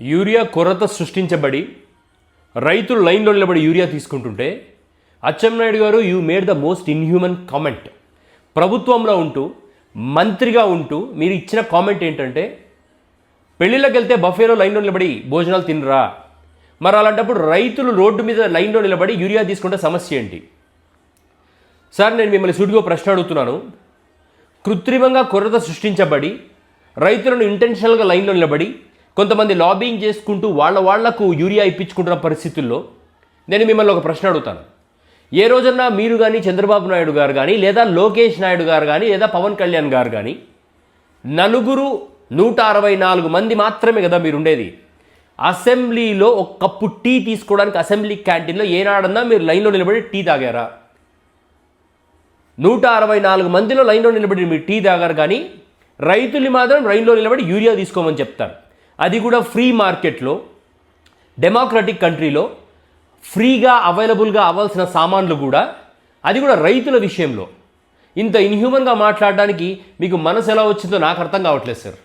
Urea కొరత సృష్టించబడి రైతులు లైన్లో నిలబడి యూరియా తీసుకుంటుంటే అచ్చెన్నాయుడు గారు you made the most inhuman comment. ప్రభుత్వంలో ఉంటూ మంత్రిగా ఉంటూ మీరు ఇచ్చిన కామెంట్ ఏంటంటే పెళ్ళిళ్ళకి వెళ్తే బఫేలో లైన్లో నిలబడి భోజనాలు తినరా? మరి అలాంటప్పుడు రైతులు రోడ్డు మీద లైన్లో నిలబడి యూరియా తీసుకుంటే సమస్య ఏంటి? సార్ నేను మిమ్మల్ని సూటిగా ప్రశ్న అడుగుతున్నాను. కృత్రిమంగా కొరత సృష్టించబడి రైతులను ఇంటెన్షనల్గా లైన్లో నిలబడి కొంతమంది లాబింగ్ చేసుకుంటూ వాళ్ళ వాళ్ళకు యూరియా ఇప్పించుకుంటున్న పరిస్థితుల్లో నేను మిమ్మల్ని ఒక ప్రశ్న అడుగుతాను. ఏ రోజన్నా మీరు కానీ చంద్రబాబు నాయుడు గారు కానీ లేదా లోకేష్ నాయుడు గారు కానీ లేదా పవన్ కళ్యాణ్ గారు కానీ నలుగురు నూట అరవై నాలుగు మంది మాత్రమే కదా మీరు ఉండేది. అసెంబ్లీలో ఒక కప్పు టీ తీసుకోవడానికి అసెంబ్లీ క్యాంటీన్లో ఏనాడన్నా మీరు లైన్లో నిలబడి టీ తాగారా? నూట అరవై నాలుగు మందిలో లైన్లో నిలబడి మీరు టీ తాగారు కానీ రైతులు మాత్రం లైన్లో నిలబడి యూరియా తీసుకోమని చెప్తారు. అది కూడా ఫ్రీ మార్కెట్లో డెమోక్రటిక్ కంట్రీలో ఫ్రీగా అవైలబుల్గా అవ్వాల్సిన సామాన్లు కూడా అది కూడా రైతుల విషయంలో. ఇంత ఇన్హ్యూమన్గా మాట్లాడడానికి మీకు మనసు ఎలా వచ్చిందో నాకు అర్థం కావట్లేదు సార్